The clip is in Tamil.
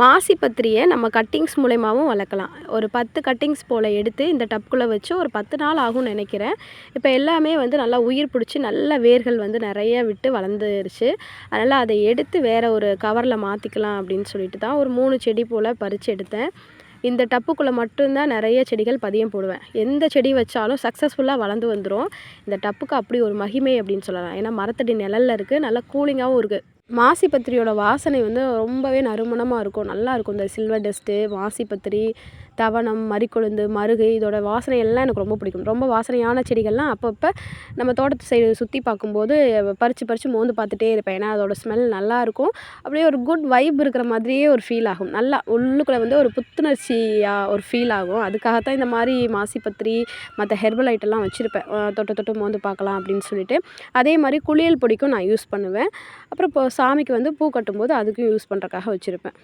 மாசி பத்திரியை நம்ம கட்டிங்ஸ் மூலயமாவும் வளர்க்கலாம். ஒரு பத்து கட்டிங்ஸ் போல் எடுத்து இந்த டப்புக்குள்ளே வச்சு ஒரு பத்து நாள் ஆகும்னு நினைக்கிறேன். இப்போ எல்லாமே வந்து நல்லா உயிர் பிடிச்சி நல்ல வேர்கள் வந்து நிறைய விட்டு வளர்ந்துருச்சு. அதனால் அதை எடுத்து வேறு ஒரு கவரில் மாற்றிக்கலாம் அப்படின்னு சொல்லிட்டு தான் ஒரு மூணு செடி போல் பறித்து எடுத்தேன். இந்த டப்புக்குள்ளே மட்டும்தான் நிறைய செடிகள் பதியம் போடுவேன். எந்த செடி வச்சாலும் சக்ஸஸ்ஃபுல்லாக வளர்ந்து வந்துடும் இந்த டப்புக்கு அப்படி ஒரு மகிமை அப்படின்னு சொல்லலாம். ஏன்னா மரத்தடி நிழலில் இருக்குது நல்லா கூலிங்காகவும் இருக்குது மாசி பத்திரியோட வாசனை வந்து ரொம்பவே நறுமணமாக இருக்கும். நல்லா இருக்கும். இந்த சில்வர் டஸ்ட்டு மாசி பத்திரி தவணம் மறிக்கொழுந்து மருகு இதோட வாசனை எல்லாம் எனக்கு ரொம்ப பிடிக்கும். ரொம்ப வாசனையான செடிகள்லாம் அப்பப்போ நம்ம தோட்டத்து சைடு சுற்றி பார்க்கும்போது பறித்து பறித்து மோந்து பார்த்துட்டே இருப்பேன். ஏன்னா அதோட ஸ்மெல் நல்லாயிருக்கும் அப்படியே ஒரு குட் வைப் இருக்கிற மாதிரியே ஒரு ஃபீல் ஆகும். நல்லா உள்ளுக்குள்ளே வந்து ஒரு புத்துணர்ச்சியாக ஒரு ஃபீல் ஆகும். அதுக்காகத்தான் இந்த மாதிரி மாசி பத்திரி மற்ற ஹெர்பல் ஐட்டெல்லாம் வச்சுருப்பேன் தொட்ட தொட்டு மோந்து பார்க்கலாம் அப்படின்னு சொல்லிட்டு. அதே மாதிரி குளியல் பொடிக்கும் நான் யூஸ் பண்ணுவேன். அப்புறம் இப்போ சாமிக்கு வந்து பூ கட்டும்போது அதுக்கும் யூஸ் பண்ணுறக்காக வச்சுருப்பேன்.